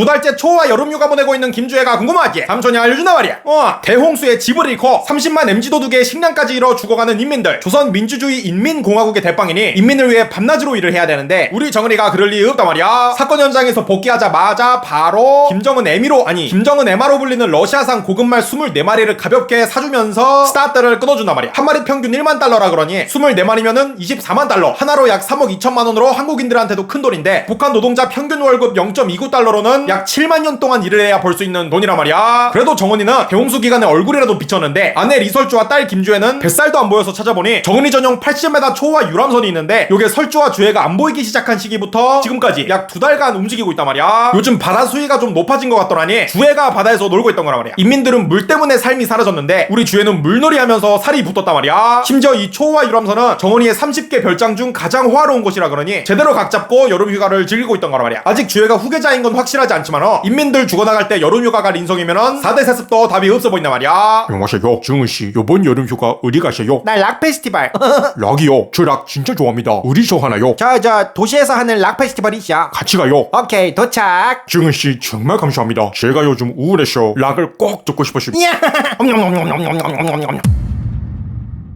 두 달째 초와 여름 휴가 보내고 있는 김주혜가 궁금하지? 삼촌이 알려준다 말이야. 어, 대홍수에 집을 잃고 30만 MG 도둑의 식량까지 잃어 죽어가는 인민들. 조선 민주주의 인민공화국의 대빵이니 인민을 위해 밤낮으로 일을 해야 되는데 우리 정은이가 그럴 리 없단 말이야. 사건 현장에서 복귀하자마자 바로 김정은 에미로 아니 김정은 에마로 불리는 러시아산 고급말 24마리를 가볍게 사주면서 스타트를 끊어준단 말이야. 한 마리 평균 1만 달러라 그러니 24마리면은 24만 달러. 하나로 약 3억 2천만 원으로 한국인들한테도 큰 돈인데 북한 노동자 평균 월급 0.29달러로는 약 7만 년 동안 일을 해야 벌 수 있는 돈이란 말이야. 그래도 정은이는 대홍수 기간에 얼굴이라도 비쳤는데 아내 리설주와 딸 김주혜는 뱃살도 안 보여서 찾아보니 정은이 전용 80m 초와 유람선이 있는데 요게 설주와 주혜가 안 보이기 시작한 시기부터 지금까지 약 두 달간 움직이고 있단 말이야. 요즘 바다 수위가 좀 높아진 것 같더라니 주혜가 바다에서 놀고 있던 거란 말이야. 인민들은 물 때문에 삶이 사라졌는데 우리 주혜는 물놀이 하면서 살이 붙었단 말이야. 심지어 이 초와 유람선은 정은이의 30개 별장 중 가장 호화로운 곳이라 그러니 제대로 각 잡고 여름 휴가를 즐기고 있던 거란 말이야. 아직 주혜가 후계자인 건 확실하지 않 지만 어, 인민들 죽어나갈 때 여름 휴가가 린성이면은 4대 세습도 답이 없어 보인단 말이야. 안녕하세요. 정은씨, 요번 여름휴가 어디 가세요? 나 락 페스티벌. 락이요. 저 락 진짜 좋아합니다. 어디서 하나요? 저, 저, 도시에서 하는 락 페스티벌 있어. 같이 가요. 오케이, 도착. 정은씨, 정말 감사합니다. 제가 요즘 우울해서 락을 꼭 듣고 싶었습니다.